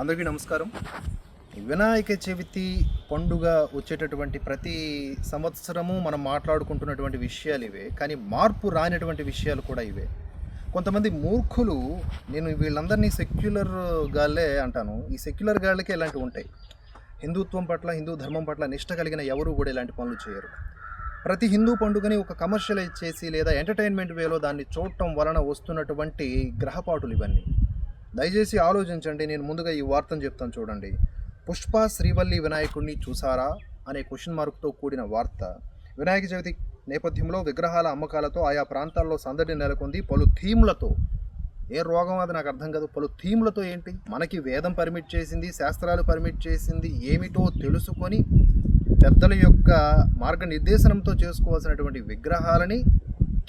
అందరికీ నమస్కారం. వినాయక చవితి పండుగ వచ్చేటటువంటి ప్రతి సంవత్సరము మనం మాట్లాడుకుంటున్నటువంటి విషయాలు ఇవే కానీ మార్పు రానటువంటి విషయాలు కూడా ఇవే. కొంతమంది మూర్ఖులు నేను వీళ్ళందరినీ సెక్యులర్ గాళ్ళే అంటాను. ఈ సెక్యులర్ గాళ్ళకే ఇలాంటివి ఉంటాయి. హిందుత్వం పట్ల హిందూ ధర్మం పట్ల నిష్ట కలిగిన ఎవరు కూడా ఇలాంటి పనులు చేయరు. ప్రతి హిందూ పండుగని ఒక కమర్షియలైజ్ చేసి లేదా ఎంటర్టైన్మెంట్ వేలో దాన్ని చూడటం వలన వస్తున్నటువంటి గ్రహపాటులు ఇవన్నీ. దయచేసి ఆలోచించండి నేను ముందుగా ఈ వార్తను చెప్తాను చూడండి. పుష్ప శ్రీవల్లి వినాయకుడిని చూసారా అనే క్వశ్చన్ మార్క్తో కూడిన వార్త. వినాయక చవితి నేపథ్యంలో విగ్రహాల అమ్మకాలతో ఆయా ప్రాంతాల్లో సందడి నెలకొంది. పలు థీమ్లతో. ఏ రోగం అది నాకు అర్థం కాదు. పలు థీమ్లతో ఏంటి? మనకి వేదం పర్మిట్ చేసింది శాస్త్రాలు పర్మిట్ చేసింది ఏమిటో తెలుసుకొని పెద్దల యొక్క మార్గనిర్దేశనంతో చేసుకోవాల్సినటువంటి విగ్రహాలని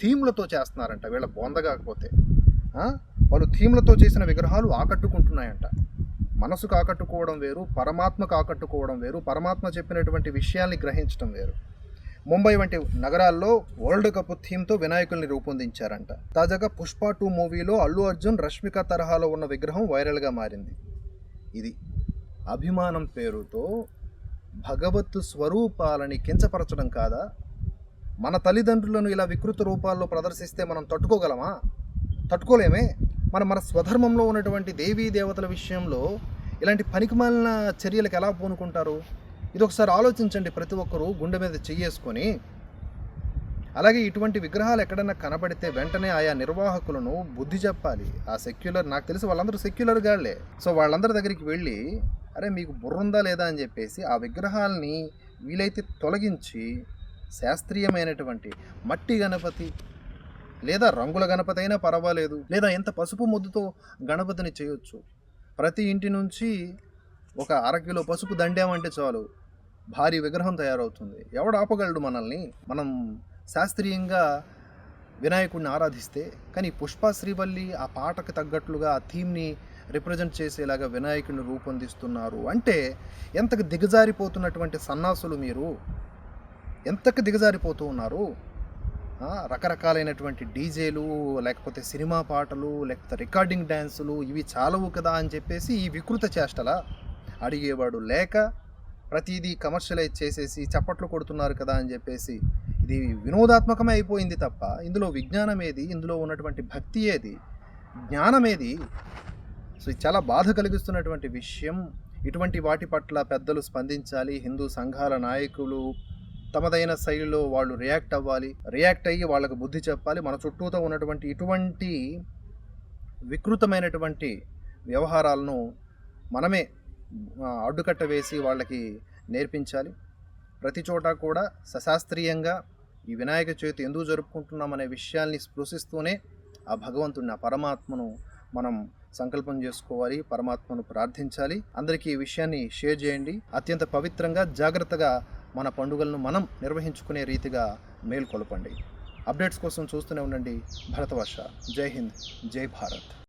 థీమ్లతో చేస్తున్నారంట. వీళ్ళ బొంద కాకపోతే. పలు థీమ్లతో చేసిన విగ్రహాలు ఆకట్టుకుంటున్నాయంట. మనసుకు ఆకట్టుకోవడం వేరు పరమాత్మకు ఆకట్టుకోవడం వేరు పరమాత్మ చెప్పినటువంటి విషయాల్ని గ్రహించడం వేరు. ముంబై వంటి నగరాల్లో వరల్డ్ కప్ థీమ్తో వినాయకుల్ని రూపొందించారంట. తాజాగా పుష్ప టూ మూవీలో అల్లు అర్జున్ రష్మిక తరహాలో ఉన్న విగ్రహం వైరల్గా మారింది. ఇది అభిమానం పేరుతో భగవత్ స్వరూపాలని కించపరచడం కాదా? మన తల్లిదండ్రులను ఇలా వికృత రూపాల్లో ప్రదర్శిస్తే మనం తట్టుకోగలమా? తట్టుకోలేమే. మనం మన స్వధర్మంలో ఉన్నటువంటి దేవీ దేవతల విషయంలో ఇలాంటి పనికిమాలిన చర్యలకు ఎలా పూనుకుంటారు? ఇది ఒకసారి ఆలోచించండి ప్రతి ఒక్కరూ గుండె మీద చెయ్యేసుకొని. అలాగే ఇటువంటి విగ్రహాలు ఎక్కడైనా కనబడితే వెంటనే ఆయా నిర్వాహకులను బుద్ధి చెప్పాలి. ఆ సెక్యులర్ నాకు తెలిసి వాళ్ళందరూ సెక్యులర్ గాళ్ళే. సో వాళ్ళందరి దగ్గరికి వెళ్ళి అరే మీకు బుర్ర ఉందా లేదా? అని చెప్పేసి ఆ విగ్రహాలని వీలైతే తొలగించి శాస్త్రీయమైనటువంటి మట్టి గణపతి లేదా రంగుల గణపతి అయినా పర్వాలేదు లేదా ఎంత పసుపు ముద్దుతో గణపతిని చేయొచ్చు. ప్రతి ఇంటి నుంచి ఒక అరకిలో పసుపు దండామంటే చాలు. భారీ విగ్రహం తయారవుతుంది. ఎవడు ఆపగలడు మనల్ని? మనం శాస్త్రీయంగా వినాయకుడిని ఆరాధిస్తే కానీ పుష్ప శ్రీవల్లి ఆ పాటకు తగ్గట్లుగా ఆ థీమ్ని రిప్రజెంట్ చేసేలాగా వినాయకుడిని రూపొందిస్తున్నారు. అంటే ఎంతకు దిగజారిపోతున్నటువంటి సన్నాసులు మీరు? ఎంతకు దిగజారిపోతూ ఉన్నారు? రకరకాలైనటువంటి డీజేలు లేకపోతే సినిమా పాటలు లేకపోతే రికార్డింగ్ డ్యాన్సులు ఇవి చాలవు కదా అని చెప్పేసి ఈ వికృత చేష్టలా అడిగేవాడు లేక ప్రతిదీ కమర్షియలైజ్ చేసేసి చప్పట్లు కొడుతున్నారు కదా అని చెప్పేసి ఇది వినోదాత్మకమే అయిపోయింది తప్ప ఇందులో విజ్ఞానం ఏది ఇందులో ఉన్నటువంటి భక్తి ఏది జ్ఞానం ఏది సో ఇది చాలా బాధ కలిగిస్తున్నటువంటి విషయం. ఇటువంటి వాటి పట్ల పెద్దలు స్పందించాలి హిందూ సంఘాల నాయకులు తమదైన శైలిలో వాళ్ళు రియాక్ట్ అవ్వాలి. రియాక్ట్ అయ్యి వాళ్ళకు బుద్ధి చెప్పాలి. మన చుట్టూతో ఉన్నటువంటి ఇటువంటి వికృతమైనటువంటి వ్యవహారాలను మనమే అడ్డుకట్ట వేసి వాళ్ళకి నేర్పించాలి. ప్రతి చోట కూడా సశాస్త్రీయంగా ఈ వినాయక చవితి ఎందుకు జరుపుకుంటున్నామనే విషయాల్ని స్పృశిస్తూనే ఆ భగవంతుడిని ఆ పరమాత్మను మనం సంకల్పం చేసుకోవాలి పరమాత్మను ప్రార్థించాలి. అందరికీ ఈ విషయాన్ని షేర్ చేయండి. అత్యంత పవిత్రంగా జాగ్రత్తగా మన పండుగలను మనం నిర్వహించుకునే రీతిగా మేల్కొలపండి. అప్డేట్స్ కోసం చూస్తూనే ఉండండి. భరతవర్ష. జై హింద్. జై భారత్.